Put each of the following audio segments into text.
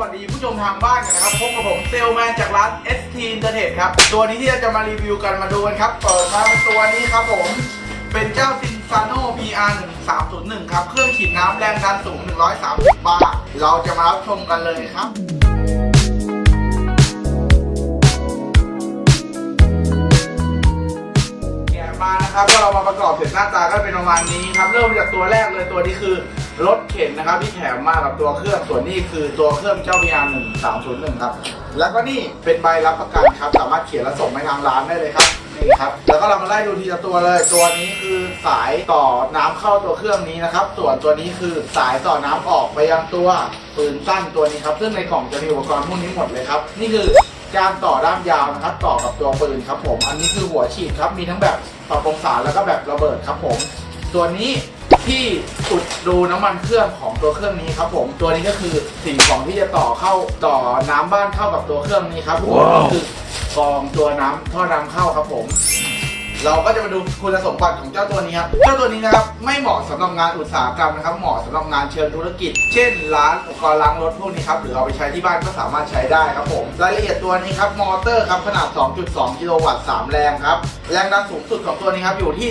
วัสดีผู้ชมทางบ้านกันนะครับพบกับผมเซลแมนจากร้าน ST Internet ครับ ตัวนี้ที่เราจะมารีวิวกันมาดูกันครับ เปิดมาเป็นตัวนี้ครับผม เป็นเจ้าซินซานโน PR 1 3 0 1ครับ เครื่องฉีดน้ำแรงดันสูง 130 บาร์เราจะมารับชมกันเลยครับแกะมานะครับ หน้าตาก็เป็นประมาณนี้ครับเริ่มจากตัวแรกเลยตัวนี้คือรถเข็นนะครับที่แถมมากับตัวเครื่องส่วนนี้คือตัวเครื่องเจ้า VR 1 3 0 1ครับแล้วก็นี่เป็นใบรับประกันครับสามารถเขียนและส่งไปทางร้านได้เลยครับนี่ครับแล้วก็เรามาไล่ดูทีละตัวเลย ตัวนี้คือสายต่อน้ำเข้าตัวเครื่องนี้นะครับ ส่วนตัวนี้คือสายต่อน้ำออกไปยังตัวปืนสั้นตัวนี้ครับซึ่งในกล่องจะมีอุปกรณ์พวกนี้หมดเลยครับนี่คือ การต่อด้ามยาวนะครับ ต่อกับตัวปืนครับผม อันนี้คือหัวฉีดครับ มีทั้งแบบปรับองศาแล้วก็แบบระเบิดครับผม ตัวนี้ที่อุดดูน้ำมันเครื่องของตัวเครื่องนี้ครับผม ตัวนี้ก็คือสิ่งของที่จะต่อเข้าต่อน้ำบ้านเข้ากับตัวเครื่องนี้ครับผมคือกรองตัวน้ำท่อน้ำเข้าครับผม เราก็จะมาดูคุณสมบัติของเจ้าตัวนี้ครับ เจ้าตัวนี้นะครับไม่เหมาะสำหรับงานอุตสาหกรรมนะครับ เหมาะสำหรับงานเชิงธุรกิจ เช่น ร้านอุปกรณ์ล้างรถพวกนี้ครับ หรือเอาไปใช้ที่บ้านก็สามารถใช้ได้ครับผม รายละเอียดตัวนี้ครับ มอเตอร์ครับขนาด 2.2 กิโลวัตต์ 3 แรงครับ แรงดันสูงสุดของตัวนี้ครับอยู่ที่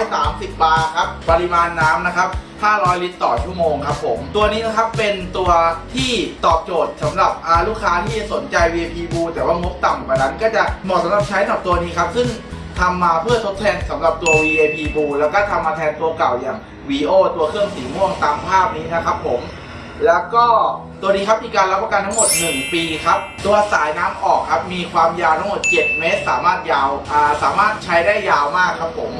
130 บาร์ครับ ปริมาณน้ำนะครับ500 ลิตรต่อชั่วโมงครับผม ตัวนี้นะครับเป็นตัวที่ตอบโจทย์สำหรับลูกค้าที่สนใจ VIP Blue แต่ว่างบต่ำกว่านั้น ก็จะเหมาะสำหรับใช้สำหรับตัวนี้ครับ ซึ่ง ทำมาเพื่อทดแทนสำหรับตัว VIP Blue แล้วก็ทำมาแทนตัวเก่าอย่าง VO ตัวเครื่องสีม่วงตามภาพนี้นะครับผมแล้วก็ตัวนี้ครับมีการรับประกันทั้งหมด 1 ปีครับ ตัวสายน้ำออกครับ มีความยาวทั้งหมด 7 เมตร สามารถยาวาสามารถใช้ได้ยาวมากครับผม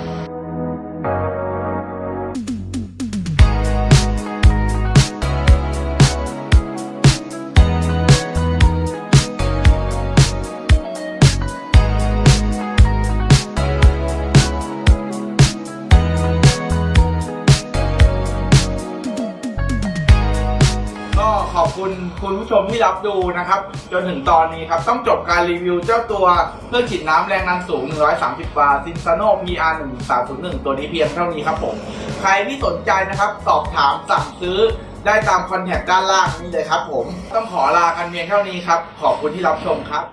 ขอบคุณคุณผู้ชมที่รับดูนะครับ จนถึงตอนนี้ครับ ต้องจบการรีวิวเจ้าตัวเครื่องฉีดน้ำแรงดันสูง 130 บาร์ซินซาโน PR 1 3 0 1ตัวนี้เพียงเท่านี้ครับผม ใครที่สนใจนะครับ สอบถามสั่งซื้อได้ตามคอนแทคด้านล่างนี้เลยครับผม ต้องขอลากันเพียงเท่านี้ครับ ขอบคุณที่รับชมครับ